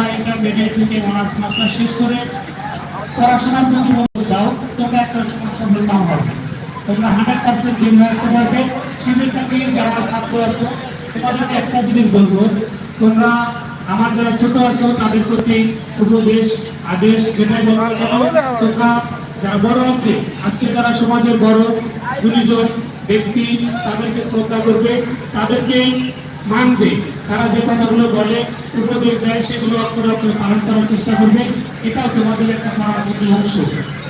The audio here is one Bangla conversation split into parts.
তোমরা ইন্টারমিডিয়েট থেকে অনার্স মাস্টার শেষ করে পড়াশোনার প্রতি দাও, তোমরা একটা হবে তোমরা হান্ড্রেড পার্সেন্ট আসতে পারবে। যারা ছাত্র আছো, তোমাদেরকে একটা জিনিস বলব, তোমরা আমার যারা ছোট আছো, তাদের প্রতি উপদেশ, আদেশ, যেটাই তোমরা যারা বড় আছে, আজকে যারা সমাজের বড় গুণীজন ব্যক্তি তাদেরকে শ্রদ্ধা করবে, তাদেরকে মানবে। তারা যে কথাগুলো বলে, উপদেশ দেয়, সেগুলো অক্ষরে পালন করার চেষ্টা করবে। এটাও তোমাদের একটা পড়ার প্রতি অংশ।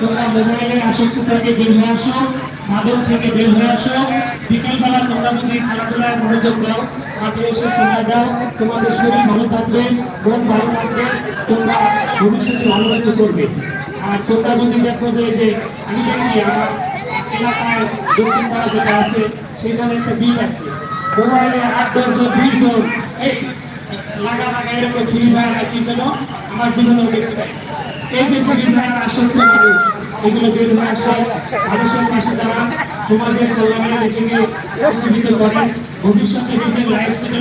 তোমরা মোবাইলের আসক্তি থেকে বের হয়ে আসো মাদক থেকে বের হয়ে আসো। বিকেলবেলা তোমরা যদি খেলাধুলায় মনোযোগ দাও, মাঠে এসে সময় দাও, তোমাদের শরীর ভালো থাকবে, মন ভালো থাকবে, তোমরা ভবিষ্যতে ভালো কিছু করবে। আর তোমরা যদি দেখো যে যে আমি দেখি আমার এলাকায় দক্ষিণ পাড়া যেটা আছে, সেখানে একটা বিল আছে। যে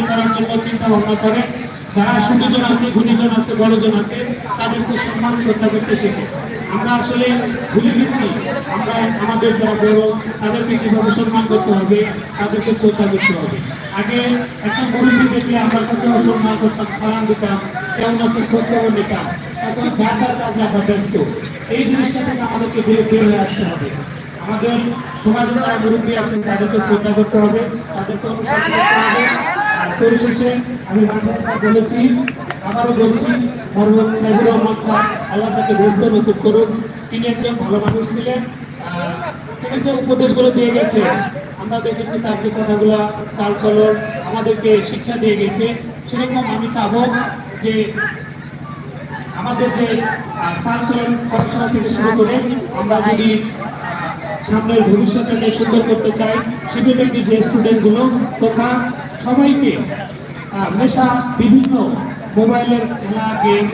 করার জন্য চিন্তা ভাবনা যারা সুন্দরজন আছে, গুণীজন আছে, বড়জন আছে, তাদেরকে সম্মান, শ্রদ্ধা করতে শেখে। আমরা আসলে ভুলে গেছি আমরা আমাদের যারা বড়, তাদেরকে কীভাবে সম্মান করতে হবে, তাদেরকে শ্রদ্ধা করতে হবে। আগে একটা মুরব্বী দেখলে আমরা কত সম্মান করতাম, সালাম দিতাম, কেমন আছে খোঁজ খবর নিতাম এখন যা যা কাজে আমরা ব্যস্ত। এই জিনিসটা থেকে আমাদেরকে বের বের হয়ে আসতে হবে। আমাদের সমাজে যারা মুরব্বী আছেন, তাদেরকে শ্রদ্ধা করতে হবে, তাদেরকে অনুসরণ করতে হবে। আর পরিশেষে আমি বলেছি আবারও বলছি মরহুম সাইদুর রহমান স্যার, আল্লাহ তাকে ব্যস্ত নসিব করুন তিনি একজন ভালো মানুষ ছিলেন। তিনি যে উপদেশগুলো দিয়ে গেছে, আমরা দেখেছি তার যে কথাগুলো চাল চলন আমাদেরকে শিক্ষা দিয়ে গেছে। সেরকম আমি চাবো যে আমাদের যে চাল চলন পড়াশোনা থেকে শুরু করে আমরা যদি সামনের ভবিষ্যৎটাকে সুন্দর করতে চাই শিবিরের যে স্টুডেন্টগুলো তোমরা সবাইকে নেশা, বিভিন্ন মোবাইলের খেলা গেম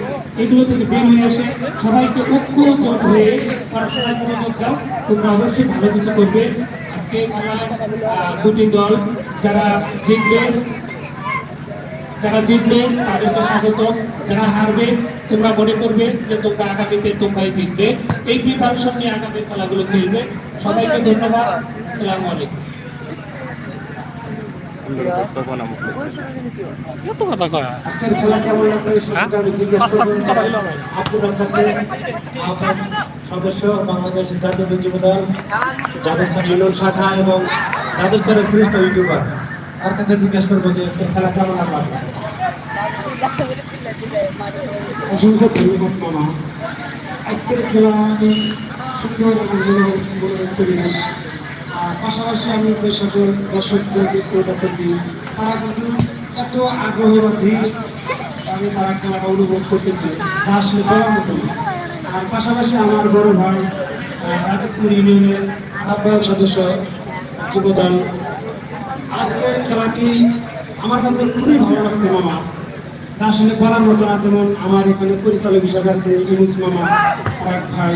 এগুলো থেকে বের হয়ে এসে সবাইকে ঐক্য জোট হয়ে পড়াশোনায় মনোযোগ দাও তোমরা অবশ্যই ভালো কিছু করবে। আজকে আহ, দুটি দল যারা জিতবে যারা জিতবে তাদেরকে স্বাগত। যারা হারবে তোমরা মনে করবে যে তোমরা আগামীতে তোমরাই জিতবে। এই প্রিপারেশন নিয়ে আগামী খেলাগুলো খেলবে। সবাইকে ধন্যবাদ। আসসালামু আলাইকুম। কত কথা কয়। আজকের খেলা কেমন লাগল এই সম্পর্কে আমি জিজ্ঞেস করব। আব্দুর রাজ্জাককে সদস্য বাংলাদেশ জাতীয় যুব দল যাদের ইউনিয়ন শাখা এবং যাদের ছাড়া শ্রেষ্ঠ ইউটিউবার। তার কাছে জিজ্ঞেস করব যে আজকের খেলা কেমন লাগল? অসংখ্য ধন্যবাদ মামা। আজকের খেলা আমি সুন্দর পরিবেশ পাশাপাশি আমি যে সকল দর্শকদের দেখতে পাচ্ছি তারা কিন্তু এত আগ্রহ বা আমি তারা খেলাটা অনুভব করতেছি যা আসলে বলার মতো। আর পাশাপাশি আমার বড় ভাই আহ, রাজীবপুর ইউনিয়নের আহ্বায়ক সদস্য যুবদল আজকের খেলাটি আমার কাছে খুবই ভালো লাগছে মামা। তা আসলে বলার মতো না যেমন আমার এখানে পরিচালক হিসাবে আছে ইউনুস মামা ভাই।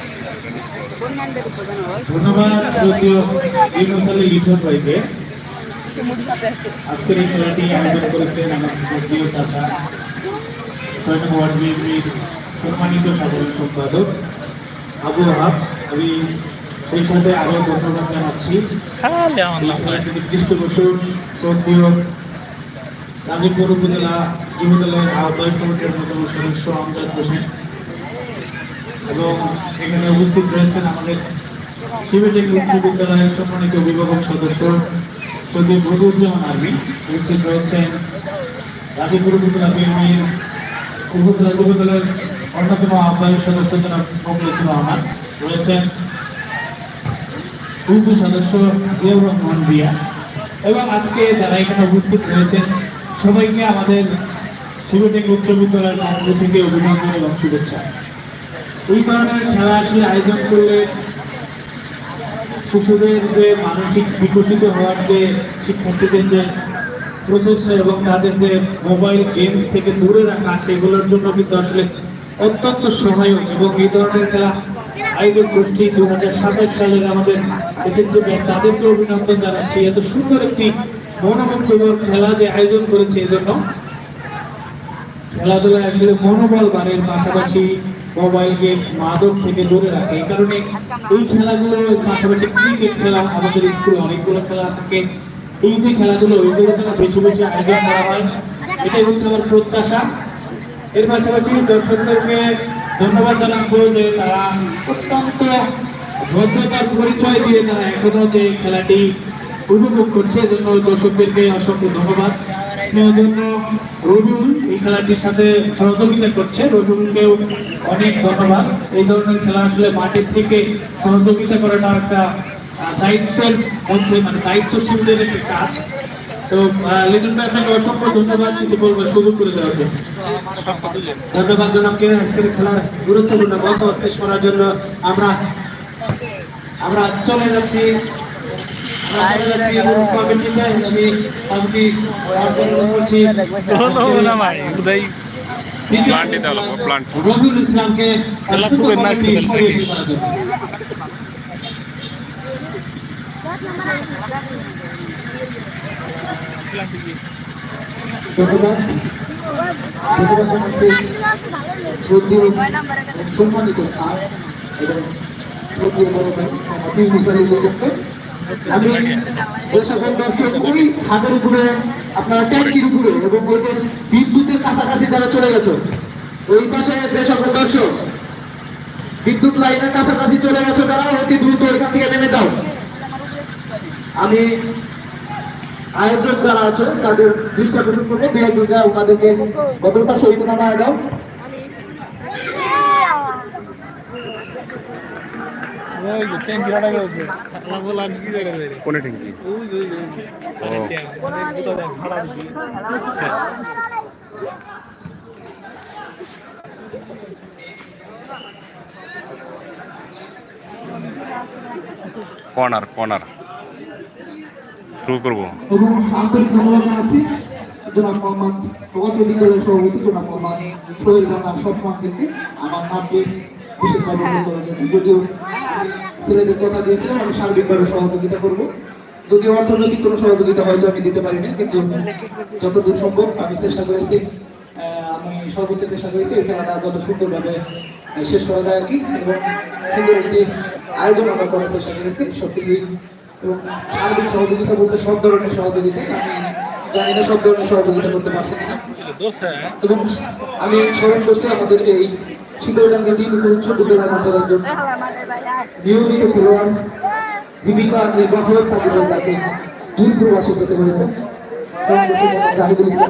ধন্যবাদ শ্রদ্ধেয় ইউনুস আলী লিটন ভাইকে আজকের এই খেলাটি আয়োজন করেছেন আমার শ্রদ্ধেয় চাচা। ছয় নম্বর ওয়ার্ড বিএনপির সম্মানিত সাধারণ সম্পাদক আবু হাব আমি সেই সাথে আরও ধন্যবাদ জানাচ্ছি। পৃষ্ঠপোষক শ্রদ্ধেয় গাজীপুর উপজেলা যুবদলের আহ্বায়ক কমিটির অন্যতম সদস্য আমজাদ হোসেন। এবং এখানে উপস্থিত রয়েছেন আমাদের শিবেটেক উচ্চ বিদ্যালয়ের সম্মানিত অভিভাবক সদস্য সৈয়দ বদরুজ্জামান আরবি উপস্থিত রয়েছেন গাজীপুর উপজেলা বিএনপির উপজেলা যুবদলের অন্যতম আহ্বায়ক সদস্য জনাব মোখলেসুর রহমান। রয়েছেন উপ সদস্য জিয়াউর রহমান রিয়া এবং আজকে যারা এখানে উপস্থিত রয়েছেন, সবাইকে আমাদের শিবদিক উচ্চ বিদ্যালয়ের পক্ষ থেকে অভিনন্দন এবং শুভেচ্ছা। এই ধরনের খেলা আসলে আয়োজন করলে শিশুদের যে মানসিক বিকশিত হওয়ার যে শিক্ষার্থীদের যে প্রচেষ্টা এবং তাদের যে মোবাইল গেমস থেকে দূরে রাখা, সেগুলোর জন্য কিন্তু আসলে অত্যন্ত সহায়ক এবং এই ধরনের খেলা আয়োজক গোষ্ঠী দু হাজার সাতাশ সালের আমাদের এসএসসি ব্যাচ তাদেরকে অভিনন্দন জানাচ্ছি। এত সুন্দর একটি মনোমুগ্ধকর খেলা যে আয়োজন করেছে, এই জন্য খেলাধুলায় আসলে মনোবল বাড়ের পাশাপাশি মোবাইল গেমস মাদক থেকে দূরে রাখে। এই কারণে এই খেলাগুলো পাশাপাশি ক্রিকেট খেলা আমাদের স্কুলে অনেকগুলো খেলা থাকে। এই যে খেলাধুলো ওইগুলো যেন বেশি বেশি আয়োজন করা হয়। এটাই হচ্ছে আমার প্রত্যাশা। এর পাশাপাশি দর্শকদেরকে ধন্যবাদ জানাব যে তারা অত্যন্ত ভদ্রতার পরিচয় দিয়ে তারা এখনও যে খেলাটি উপভোগ করছে। এজন্য দর্শকদেরকে অসংখ্য ধন্যবাদ। স্নেহজন্য রবিউল এই খেলাটির সাথে সহযোগিতা করছে। রবিউলকেও অনেক ধন্যবাদ। এই ধরনের খেলা আসলে মাঠের থেকে সহযোগিতা করাটা একটা দায়িত্বের মধ্যে মানে দায়িত্বশীলদের একটি কাজ। তো লিটন ভাই, আপনাকে অসংখ্য ধন্যবাদ। কিছু বলবেন সুযোগ করে দেওয়ার জন্য। ধন্যবাদ জনাবকে। আজকের খেলার গুরুত্বপূর্ণ মত পেশ করার জন্য আমরা আমরা চলে যাচ্ছি। প্লান্টে দেওয়া লাগবে, প্লান্ট। রবিউল ইসলামকে খেলা সুন্দর খুবই nice কমিটি খেলা। পরিবেশন করার জন্য। ধন্যবাদ ধন্যবাদ জানাচ্ছি শ্রদ্ধেয় সম্মানিত স্যার এবং শ্রদ্ধেয় বড় ভাই অতি বিশালী লোককে আমি যে সকল দর্শক, ওই ছাদের উপরে, আপনার ট্যাঙ্কির উপরে এবং ওইদের বিদ্যুতের কাছাকাছি যারা চলে গেছে, ওই পাশে যে সকল দর্শক, বিদ্যুৎ লাইনের কাছাকাছি চলে গেছে তারা অতি দ্রুত এখান থেকে নেমে যাও। আমি আয়োজক যারা আছে, তাদের দৃষ্টি আকর্ষণ করব। দু এক দুইটা ওনাদেরকে ভদ্রতার সহিত নামায় দাও ট্যাঙ্কি কোনে দিছি কর্নার কর্নার। থ্রু করব। এবং আন্তরিক ধন্যবাদ জানাচ্ছি। জনাব মোহাম্মদ প্রগত বিদ্যালয়ের সভাপতি জনাব মোহাম্মদ সোহেল রানা সৎমানদেরকে আমার নামকে বিশেষভাবে উল্লেখ যদিও ছেলেদের কথা দিয়েছিলাম আমি সার্বিকভাবে সহযোগিতা করব। যদিও অর্থনৈতিক কোনো সহযোগিতা হয়তো আমি দিতে পারি না কিন্তু যতদূর সম্ভব আমি চেষ্টা করেছি আমি সর্বোচ্চ চেষ্টা করেছি এই খেলাটা যত সুন্দরভাবে শেষ করা যায় আর কি। এবং সুন্দর একটি আয়োজন আমরা করার চেষ্টা করেছি সত্যি এবং সার্বিক সহযোগিতা বলতে সব ধরনের সহযোগিতা আমি জানি না সব ধরনের সহযোগিতা করতে পারছি কিনা। এবং আমি স্মরণ করছি আমাদের এই শীতলডাঙ্গা টিম উচ্চ বিদ্যালয়ের মধ্যে একজন নিয়মিত খেলোয়াড় জীবিকা নির্বাহ তাদের তাকে দূর প্রবাসে যেতে মোহাম্মদ জাহিদুল ইসলাম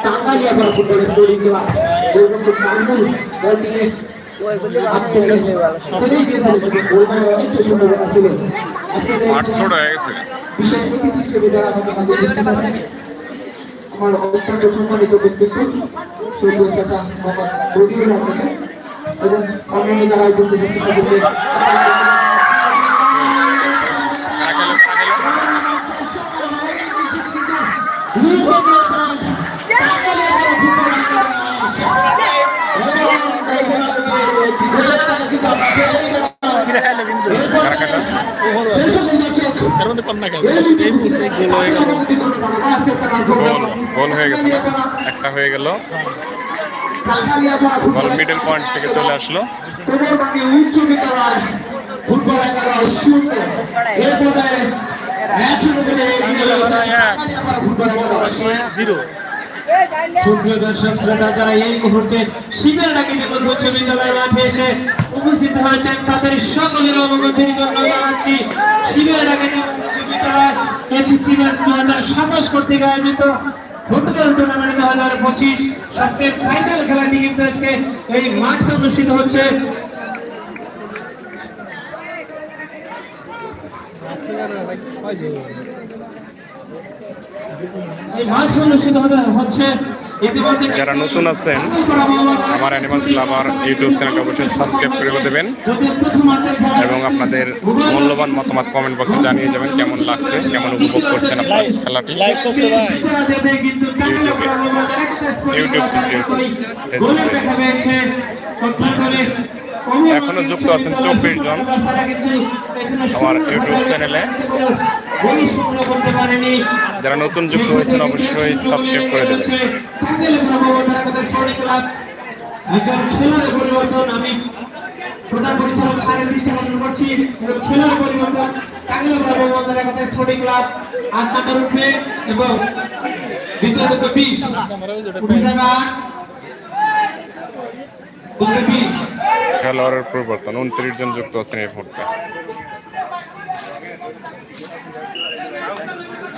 বলতে না বলতে গোল হওয়ার অনেকটাই সম্ভাবনা ছিল কিন্তু গোলটি হাত থেকে বেঁচে গেলেন টাঙ্গালিয়া করা ফুটবলের স্কোরিং ক্লাব গোলরক্ষক মাহমুদ বলটিকে ছোট হয়ে গেছে। আমার অত্যন্ত সম্মানিত ব্যক্তিত্ব সৈয়দ চাচা মোহাম্মদ রবিউল আপনাকে এবং অন্যান্য যারা উপস্থিত আছেন তাদেরকে কিরে খাইলে বিন্দু এর মধ্যে কম না কেন এই মুহূর্তে একটা হয়ে গেল। বল মিডল পয়েন্ট থেকে চলে আসলো। উচ্চ বিদ্যালয় ফুটবল জিরো সুপ্রিয় দর্শক, শ্রোতা, যারা এই মুহূর্তে শিবের ডাকে উচ্চ বিদ্যালয় মাঠে এসে উপস্থিত হয়েছেন তাদের সকলের অবগতির জন্য জানাচ্ছি, শিবের ডাকে যেমন উচ্চ বিদ্যালয় এসএসসি ব্যাচ দু হাজার সাতাশ কর্তৃক আয়োজিত ফুটবল টুর্নামেন্ট দু হাজার পঁচিশ। সবচেয়ে ফাইনাল খেলাটি কিন্তু আজকে এই মাঠে অনুষ্ঠিত হচ্ছে। এই মাঠে অনুষ্ঠিত হচ্ছে যারা নতুন আছেন আমার অ্যানিমালস লাভার ইউটিউব চ্যানেলটা অবশ্যই সাবস্ক্রাইব করে দেবেন এবং আপনাদের মূল্যবান মতামত কমেন্ট বক্সে জানিয়ে যাবেন কেমন লাগছে কেমন উপভোগ করছেন আপনার খেলাটি। ইউটিউব এখনও যুক্ত আছেন 24 জন। আমার ইউটিউব চ্যানেলে। যারা নতুন যুক্ত হয়েছেন অবশ্যই সাবস্ক্রাইব করে দেবেন। একজন খেলার পরিবর্তন। আমি প্রধান পরিচালক স্যারের দৃষ্টি আকর্ষণ করছি। একজন খেলার পরিবর্তন। স্পোর্টিং ক্লাব আট নাম্বার উঠবে এবং দ্বিতীয় উঠবে বিশ। উঠে যাবে আট। খেলোয়াড়ের পরিবর্তন। উনত্রিশ জন যুক্ত আছেন এই মুহূর্তে আরও বাইরে জানাব গোলকিক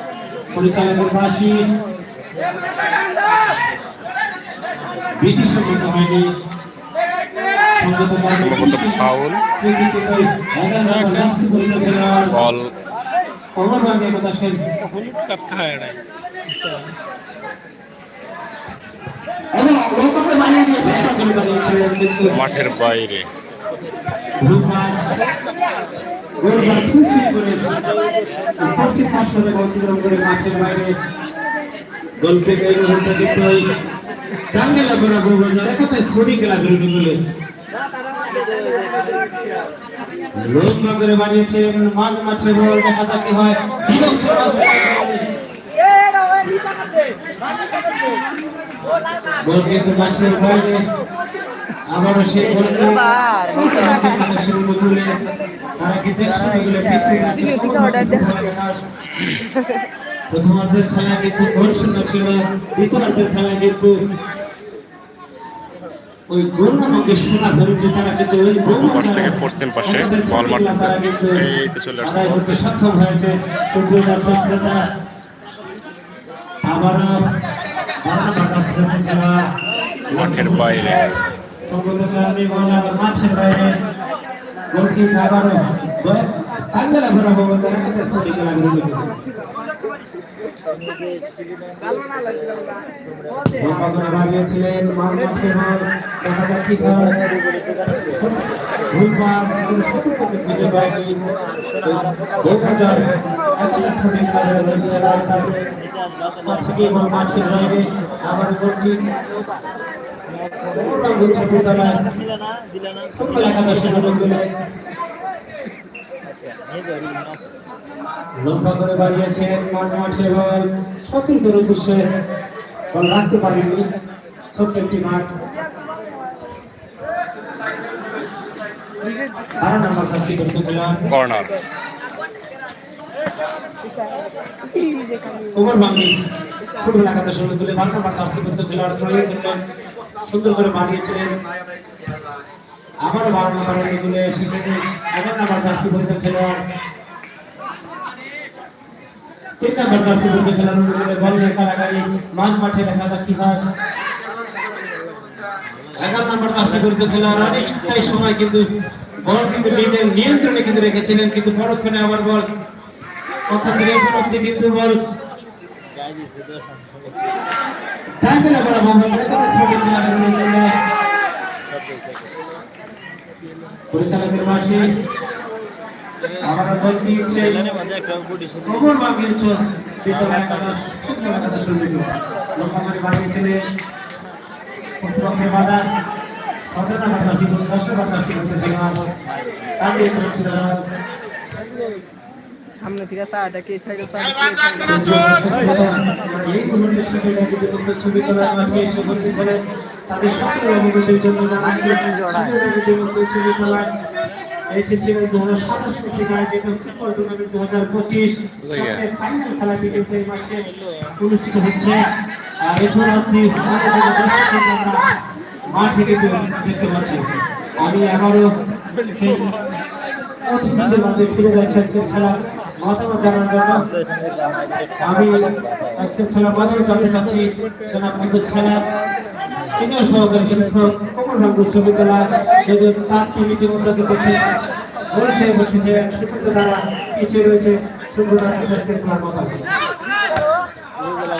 পরিচালকের বাসী বিধিসম্মত হয়নি সঙ্গত কারণে সম্ভবত ফাউল। ক্রিকেটে এগারো নম্বর জার্সি পরিহিত খেলোয়াড় বল। অমর ভাগে কথা সে হলুদ কাপ খায় নাই। এবং লোককে বানিয়ে নিয়ে চেষ্টা করে বানিয়েছিলেন কিন্তু মাঠের বাইরে। ভুল কাজ গোল বা ছুঁই করে পশ্চিম পাশ করে অতিক্রম করে মাঠের বাইরে। গোল থেকে এই মুহূর্তে কিন্তু ওই টাঙ্গেলা বরাবর বাজার। একতায় স্কোরিং ক্লাবের বিগুলে লম্বা করে বানিয়েছেন মাঝ মাঠে বল, দেখা যাক কি হয়। বল কিন্তু মাঠের বাইরে। আবারও সেই সে অনুকূলে তারা গুলে পিছিয়ে গেছে? প্রথমার্ধের খেলা কিন্তু গোল শূন্য ছিল। দ্বিতীয়ার্ধের খেলা কিন্তু ওই গোল নামক সোনা হরিণ তারা কিন্তু ওই গোল থেকে পশ্চিম পাশে বল মারতেছে। তারা কিন্তু এই তো চলে আসছে। করতে সক্ষম হয়েছে। সুপ্রিয় দর্শক শ্রোতা আবারও বারো নম্বর খেলা মাঠের বাইরে। সঙ্গত কারণে বল আবার মাঠের বাইরে গোলকিক আবারও টাঙ্গালা ঘোরা বাবা যারা সরি খেলা করে লম্বা করে বানিয়েছিলেন মাঝ মাঠে বল দেখা বল পূর্ণাঙ্গ উচ্চ বিদ্যালয় ফুটবল একাদশের অনুকূলে লম্বা করে বাড়িয়েছেন মাঝ মাঠে বল। সতীর্থের উদ্দেশ্যে বল রাখতে পারেননি ছোট্ট একটি মাঠ। বারো নম্বর জার্সি করতে খেলোয়াড় কর্নার। ওভার ভাঙ্গি ফুটবল একাদশ অনুকূলে বারো নম্বর জার্সি করতে খেলোয়াড় সুন্দর করে বানিয়েছিলেন। আবার বারো নম্বর অনুকূলে সেখানে এগারো নম্বর জার্সি পরিত খেলোয়াড়। তিন নম্বর জার্সি পরিত খেলোয়াড় বল নিয়ে কারাগারি মাঝ মাঠে দেখা যাক কি হয়। এগারো নম্বর জার্সি পরিত খেলোয়াড় অনেকটাই সময় কিন্তু বল কিন্তু নিজের নিয়ন্ত্রণে কিন্তু রেখেছিলেন, কিন্তু পরক্ষণে আবার বল। ওখান থেকে কিন্তু বল পরিচালকের মাসে আমার বল কি সেই খবর বাগিয়েছ বিদ্যালয় একাদশ, ফুটবল একাদশ অনুকূলে লম্বা করে বাড়িয়েছিলেন প্রতিপক্ষের বাধা, সতেরো নাম্বার জার্সি দশ নাম্বার জার্সি করতে বেগান টানিয়ে করেছিল সামনে থেকে সাইডটা কি সাইডে এই ছবি তোলার মাঠে এসে উপস্থিত হলেন তাদের সকল অবগতির জন্য জানাচ্ছি। শিবিরে ছবি থেকে আয়োজিত ফুটবল টুর্নামেন্ট ফাইনাল কিন্তু এই অনুষ্ঠিত হচ্ছে। আর এখন আপনি মাঠে কিন্তু দেখতে পাচ্ছি আমি আবারও সেই অতিথিদের মাঝে ফিরে যাচ্ছি আজকের খেলা। মতামত জানার জন্য আমি আজকে খেলার মাধ্যমে জানতে চাচ্ছি, জনাব আব্দুল সালাম, সিনিয়র সহকারী শিক্ষক কমল রঙ্গ ছবি তোলা যদি তার টিম ইতিমধ্যে দেখে গোল খেয়ে বসেছে সুন্দর দ্বারা পিছিয়ে রয়েছে সুন্দর কাছে আজকের খেলার মতামত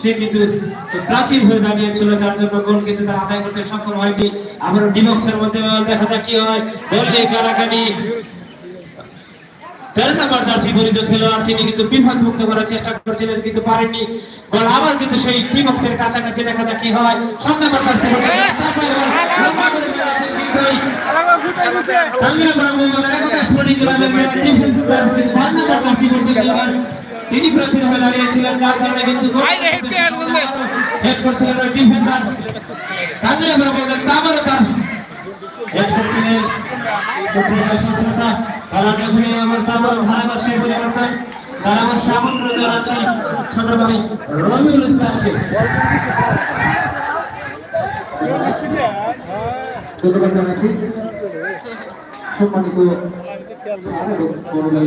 সে কিন্তু প্রাচীন হয়ে দাঁড়িয়েছিল, যার জন্য গোল কিন্তু তার আদায় করতে সক্ষম হয়নি। আবারও ডিবক্সের মধ্যে দেখা যাক কি হয়। কারাকানি তেরো জার্সি খেলোয়াড়, তিনি কিন্তু বিপদ মুক্ত করার চেষ্টা করছিলেন, কিন্তু পারেননি। বল আবার কিন্তু সেই কাছাকাছি, দেখা যাক কি হয়। জার্সি তিনি প্রাচীন হয়ে দাঁড়িয়েছিলেন যার কারণে কিন্তু হেড করছিলেন ওই ডিফেন্ডার। টাঙ্গিরা ব্রাহ্মণবাজার আবারও তার হেড করছিলেন যখন এই অবস্থা আবার ধারাভাষ্যের পরিবর্তন জানাচ্ছি ছোট ভাই রবিউল ইসলামকে। ধন্যবাদ জানাচ্ছি সম্মানিত স্যার এবং বড় ভাই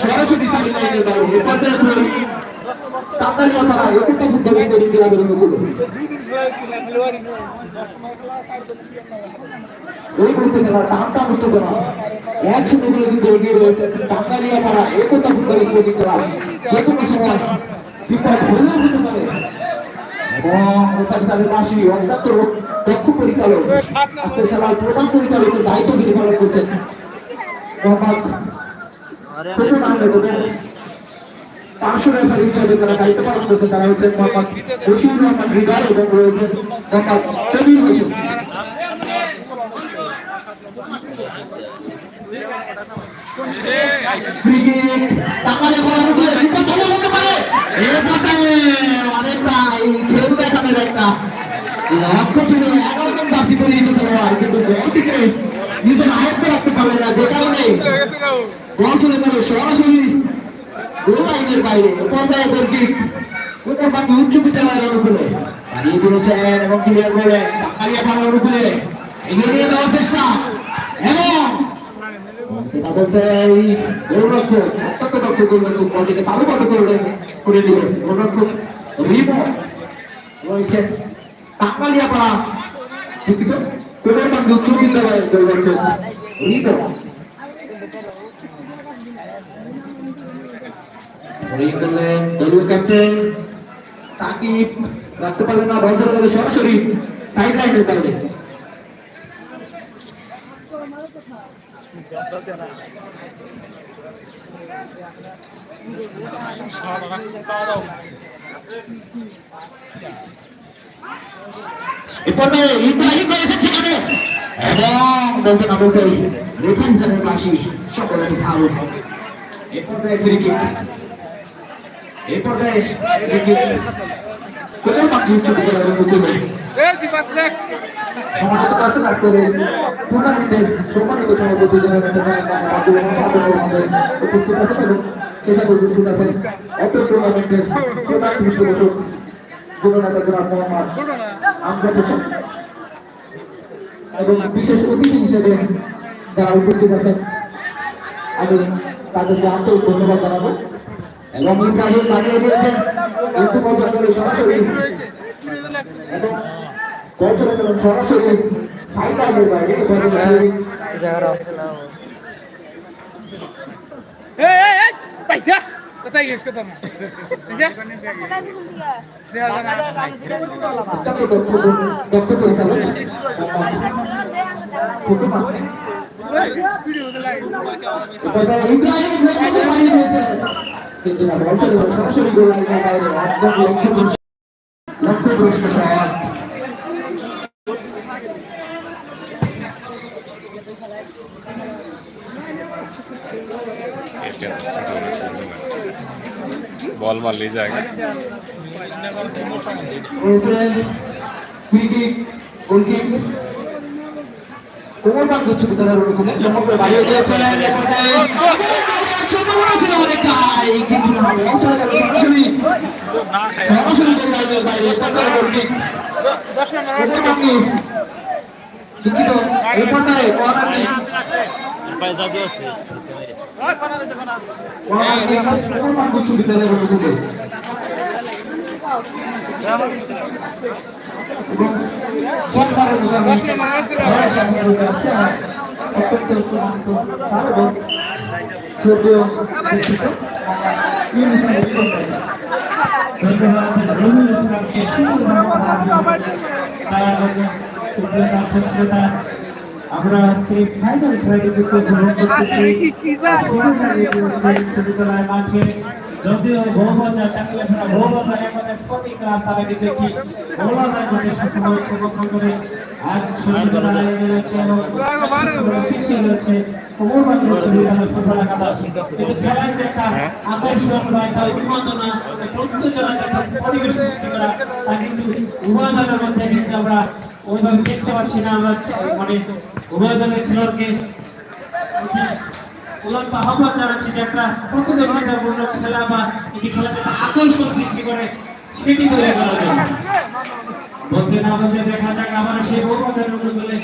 সরাসরি সাইড লাইনে দাঁড়িয়ে পর্যায়ে ধরে টাঙ্গাইয়া পাড়া একতা ফুটবল স্পোর্টিং ক্লাবের অনুকূলে এই মুহূর্তে খেলা টানটা উত্তেজনা এক শূন্য বলে কিন্তু এগিয়ে রয়েছে টাঙ্গালিয়া পাড়া একতা ফুটবল স্পোর্টিং ক্লাব। যে কোনো সময় বিপদ হলেও হতে পারে। এবং ওখানে স্যারের মাসি অত্যন্ত দক্ষ পরিচালক। দায়িত্ব পাঁচশো রেফারি হিসাবে তারা দায়িত্ব পালন করছেন তারা হচ্ছেন মোহাম্মদ রহমান হৃদয় এবং রয়েছেন মোহাম্মদ কবির হোসেন। লক্ষ্য ছিল এগারো জন বাসি করে খেলোয়াড় কিন্তু নিজের আয়ত্তে রাখতে পারলেন না, যে কারণে বল চলে গেল সরাসরি লাইনের বাইরে পর্যায়ে বর্গিক বাকি উচ্চ বিদ্যালয়ের অনুকূলে দাঁড়িয়ে দিয়েছেন এবং ক্লিয়ার অনুকূলে। এগিয়ে নিয়ে চেষ্টা এবং এটা করে পাড়া কোনের বান্ধব উচ্চ বোলিং করলেন দলীয় ক্যাপ্টেন সাকিব রাখতে পারলেন না বল ধরে সরাসরি এরপরে ইব্রাহিম রয়েছে সেখানে এবং বলতে না বলতে রেফারি স্যারের কিক কোন মধ্যে টুর্নামেন্টের সম্মানিত সভাপতি উপস্থিত আছেন এবং উপস্থিত আছেন অত টুর্নামেন্টের প্রধান পৃষ্ঠপোষক গুণনাথা গ্রাম মোহাম্মদ আমজাদ হোসেন এবং বিশেষ অতিথি হিসেবে যারা উপস্থিত আছেন আমি তাদেরকে আন্তরিক ধন্যবাদ জানাব। এবং ইব্রাহিম বানিয়ে দিয়েছেন একটু মজা করে সরাসরি এবং সরাসরি বাইরে এভাবে কোথায় গেছ কত না অত্যন্ত দক্ষ দক্ষ পরিচালক খুবই মাত্রে এবার ইব্রাহিম গোলকে বানিয়ে দিয়েছেন কিন্তু না বলছেন এবং সরাসরি গোল লাইনের বাইরে একদম লক্ষ্যভ্রষ্ট লক্ষ্যভ্রষ্ট শট বল মারলেই যায় কোমরবান উচ্চ বিদ্যালয়ের অনুকূলে লম্বা করে বাড়িয়ে দিয়েছেন সরাসরি সরাসরি দুঃখিত এই পর্যায়ে কোয়ারানি কোমরবান উচ্চ বিদ্যালয়ের অনুকূলে সরকারের অত্যন্ত ধন্যবাদ। সুপ্রিয় দর্শক শ্রোতা আমরা আজকে ফাইনাল খেলাটি দেখতে গ্রহণ করতেছি। বিশ্ববিদ্যালয় মাঠে যদিও বহুবাজার টাকিয়াখানা বহুবাজার এখানে স্পোর্টিং ক্লাব তারা কিন্তু একটি আদায় করতে সক্ষম হয়েছে পক্ষণ করে আর বিশ্ববিদ্যালয় রয়েছে এবং পিছিয়ে রয়েছে কোমরবাদ রয়েছে ফুটবল একাদশ। কিন্তু খেলার যে একটা আকর্ষণ বা একটা উন্মাদনা একটা উত্তেজনা একটা পরিবেশ সৃষ্টি করা তা কিন্তু উভয় মধ্যে কিন্তু আমরা ওইভাবে দেখতে পাচ্ছি না আমরা মানে উভয় দলের খেলোয়াড়কে উদাত্ত আহ্বান জানাচ্ছি যে একটা প্রতিদ্বন্দ্বিতাপূর্ণ খেলা বা এটি খেলাতে একটা আকর্ষণ সৃষ্টি করে সেটি তৈরি করার জন্য। না বলতে দেখা যাক আবার সেই বহুবাজার অনুকূলে